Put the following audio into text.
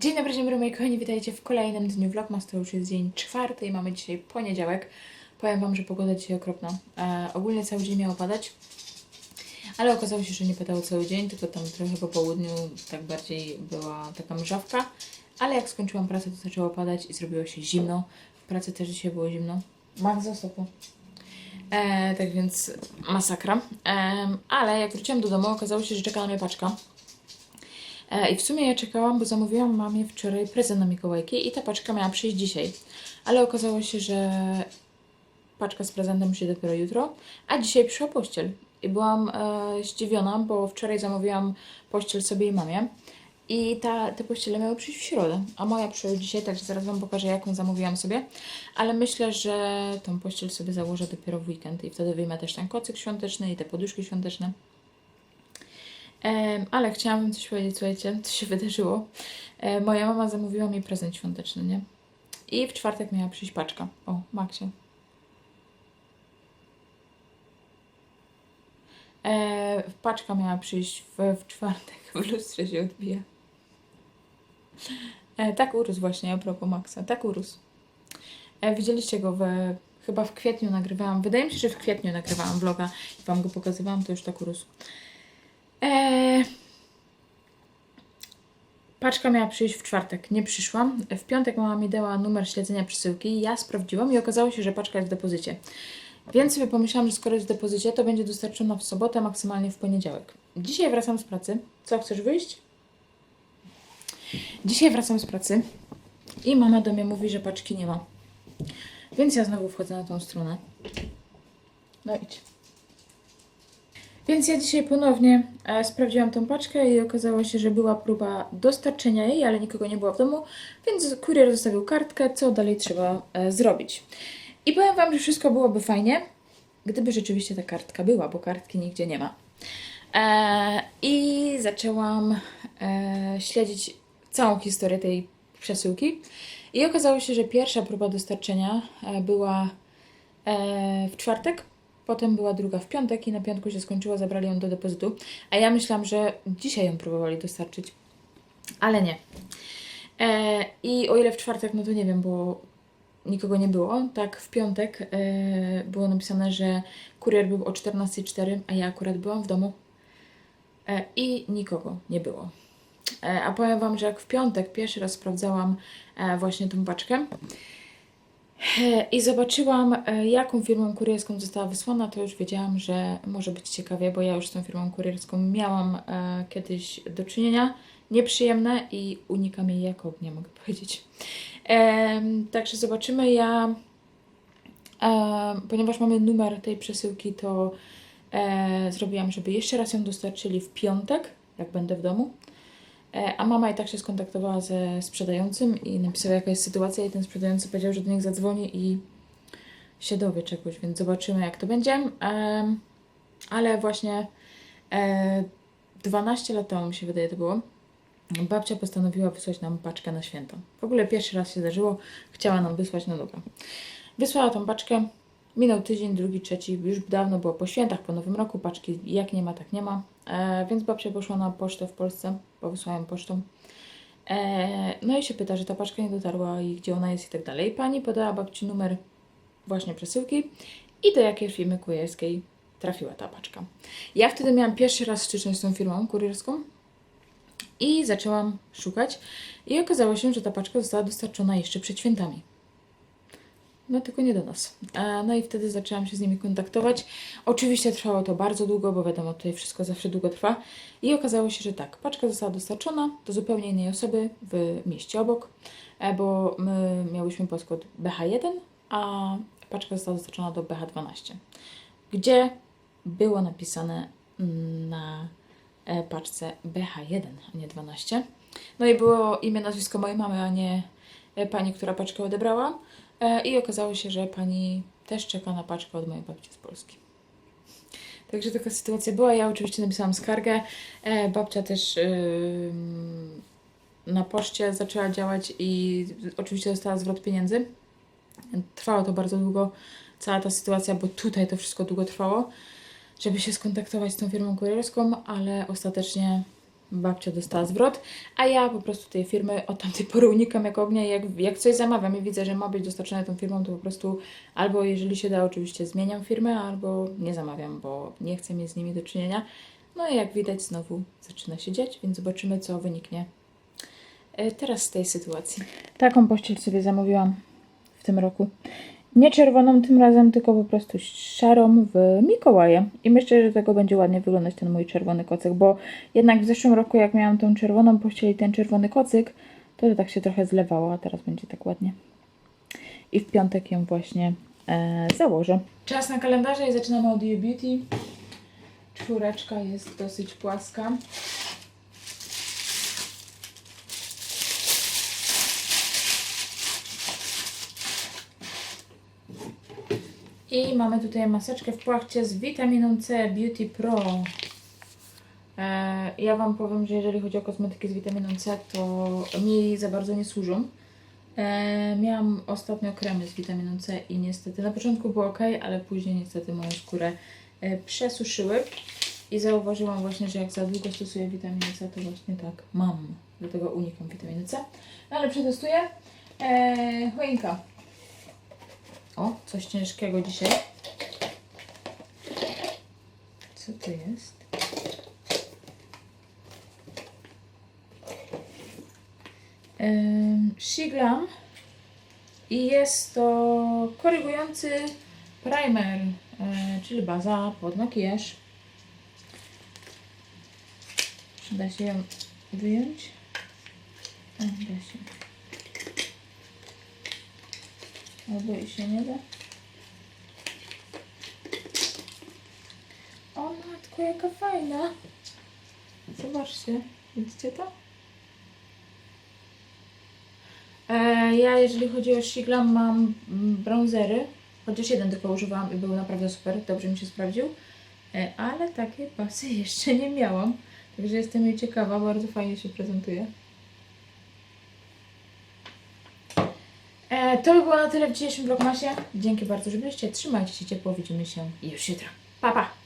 Dzień dobry, dzień dobry moi kochani, witajcie w kolejnym dniu Vlogmas, to już jest dzień czwarty i mamy dzisiaj poniedziałek. Powiem Wam, że pogoda dzisiaj okropna. E, ogólnie cały dzień miało padać, ale okazało się, że nie padało cały dzień, tylko tam trochę po południu tak bardziej była taka mrzawka. Ale jak skończyłam pracę, to zaczęło padać i zrobiło się zimno. W pracy też dzisiaj było zimno. Max, zostaw to. E, tak więc masakra. E, ale jak wróciłam do domu, okazało się, że czeka na mnie paczka. E, I w sumie ja czekałam, bo zamówiłam mamie wczoraj prezent na Mikołajki i ta paczka miała przyjść dzisiaj. Ale okazało się, że paczka z prezentem przyjdzie dopiero jutro, a dzisiaj przyszła pościel. I byłam e, zdziwiona, bo wczoraj zamówiłam pościel sobie i mamie. I ta, te pościele miały przyjść w środę, a moja przyjdzie dzisiaj, także zaraz Wam pokażę, jaką zamówiłam sobie. Ale myślę, że tą pościel sobie założę dopiero w weekend i wtedy wyjmę też ten kocyk świąteczny i te poduszki świąteczne. Ale chciałam wam coś powiedzieć, słuchajcie, co się wydarzyło. Moja mama zamówiła mi prezent świąteczny, nie? I w czwartek miała przyjść paczka. O, Maksie. Paczka miała przyjść w, w czwartek. W lustrze się odbija. E, tak urósł właśnie, a propos Maxa. Tak urósł. E, widzieliście go w, chyba w kwietniu nagrywałam. Wydaje mi się, że w kwietniu nagrywałam vloga i wam go pokazywałam, to już tak urósł. Eee, paczka miała przyjść w czwartek, nie przyszłam. W piątek mama mi dała numer śledzenia przesyłki, ja sprawdziłam i okazało się, że paczka jest w depozycie. Więc sobie pomyślałam, że skoro jest w depozycie, to będzie dostarczona w sobotę, maksymalnie w poniedziałek. Dzisiaj wracam z pracy. Co, chcesz wyjść? Dzisiaj wracam z pracy i mama do mnie mówi, że paczki nie ma. Więc ja znowu wchodzę na tą stronę. No idź. Więc ja dzisiaj ponownie e, sprawdziłam tą paczkę i okazało się, że była próba dostarczenia jej, ale nikogo nie było w domu, więc kurier zostawił kartkę, co dalej trzeba e, zrobić. I powiem Wam, że wszystko byłoby fajnie, gdyby rzeczywiście ta kartka była, bo kartki nigdzie nie ma. E, I zaczęłam śledzić całą historię tej przesyłki. I okazało się, że pierwsza próba dostarczenia była w czwartek, Potem była druga w piątek i na piątku się skończyła, zabrali ją do depozytu. A ja myślałam, że dzisiaj ją próbowali dostarczyć, ale nie. E, I o ile w czwartek, no to nie wiem, bo nikogo nie było. Tak, w piątek e, było napisane, że kurier był o 14.04, a ja akurat byłam w domu e, i nikogo nie było. E, a powiem Wam, że jak w piątek pierwszy raz sprawdzałam e, właśnie tą paczkę, i zobaczyłam, e, jaką firmą kurierską została wysłana, to już wiedziałam, że może być ciekawie, bo ja już z tą firmą kurierską miałam e, kiedyś do czynienia. Nieprzyjemne i unikam jej jak ognia, mogę powiedzieć. Także zobaczymy. Ja, e, ponieważ mamy numer tej przesyłki, to zrobiłam, żeby jeszcze raz ją dostarczyli w piątek, jak będę w domu. E, A mama i tak się skontaktowała ze sprzedającym i napisała jaka jest sytuacja i ten sprzedający powiedział, że do nich zadzwoni i się dowie czegoś, więc zobaczymy jak to będzie. Ale właśnie e, 12 lat temu mi się wydaje to było, babcia postanowiła wysłać nam paczkę na święta. W ogóle pierwszy raz się zdarzyło, chciała nam wysłać, no dobra. Wysłała tą paczkę, minął tydzień, drugi, trzeci, już dawno było po świętach, po nowym roku, paczki jak nie ma, tak nie ma. E, więc babcia poszła na pocztę w Polsce, bo wysłałem pocztą. E, no i się pyta, że ta paczka nie dotarła i gdzie ona jest i tak dalej. Pani podała babci numer właśnie przesyłki i do jakiej firmy kurierskiej trafiła ta paczka. Ja wtedy miałam pierwszy raz styczność z tą firmą kurierską i zaczęłam szukać i okazało się, że ta paczka została dostarczona jeszcze przed świętami. No tylko nie do nas. No i wtedy zaczęłam się z nimi kontaktować. Oczywiście trwało to bardzo długo, bo wiadomo, tutaj wszystko zawsze długo trwa. I okazało się, że tak, paczka została dostarczona do zupełnie innej osoby w mieście obok, e, bo my miałyśmy podkod BH1, a paczka została dostarczona do BH12, gdzie było napisane na e, paczce BH1, a nie 12. No i było imię, nazwisko mojej mamy, a nie e, pani, która paczkę odebrała. E, I okazało się, że pani też czeka na paczkę od mojej babci z Polski. Także taka sytuacja była. Ja oczywiście napisałam skargę. E, babcia też na poczcie zaczęła działać i oczywiście dostała zwrot pieniędzy. Trwało to bardzo długo, cała ta sytuacja, bo tutaj to wszystko długo trwało, żeby się skontaktować z tą firmą kurierską, ale ostatecznie babcia dostała zwrot, a ja po prostu tej firmy od tamtej pory unikam jak ognia jak, jak coś zamawiam i widzę, że ma być dostarczone tą firmą, to po prostu albo jeżeli się da oczywiście zmieniam firmę, albo nie zamawiam, bo nie chcę mieć z nimi do czynienia. No i jak widać znowu zaczyna się dziać, więc zobaczymy co wyniknie e, teraz z tej sytuacji. Taką pościel sobie zamówiłam w tym roku. Nie czerwoną tym razem, tylko po prostu szarą w Mikołaje. I myślę, że tego będzie ładnie wyglądać ten mój czerwony kocyk, bo jednak w zeszłym roku jak miałam tą czerwoną pościel i ten czerwony kocyk, to, to tak się trochę zlewało, a teraz będzie tak ładnie. I w piątek ją właśnie e, założę. Czas na kalendarze i zaczynamy od You Beauty. Czwóreczka jest dosyć płaska. I mamy tutaj maseczkę w płachcie z witaminą C Beauty Pro. E, ja Wam powiem, że jeżeli chodzi o kosmetyki z witaminą C, to mi za bardzo nie służą. E, miałam ostatnio kremy z witaminą C i niestety na początku było ok, ale później niestety moją skórę e, przesuszyły. I zauważyłam właśnie, że jak za długo stosuję witaminę C, to właśnie tak mam. Dlatego unikam witaminy C. No ale przetestuję. E, choinka. O, coś ciężkiego dzisiaj. Co to jest? Shiglam i jest to korygujący primer, e, czyli baza pod makijaż. Da się ją wyjąć? O, da się. I się nie da. O matko, jaka fajna. Zobaczcie, widzicie to? E, ja, jeżeli chodzi o Shiglam, mam mm, bronzery. Chociaż jeden tylko używałam i był naprawdę super, dobrze mi się sprawdził. E, ale takie pasy jeszcze nie miałam. Także jestem jej ciekawa, bardzo fajnie się prezentuje. E, to by było na tyle w dzisiejszym vlogmasie. Dzięki bardzo, że byliście. Trzymajcie się ciepło, widzimy się już jutro. Pa, pa!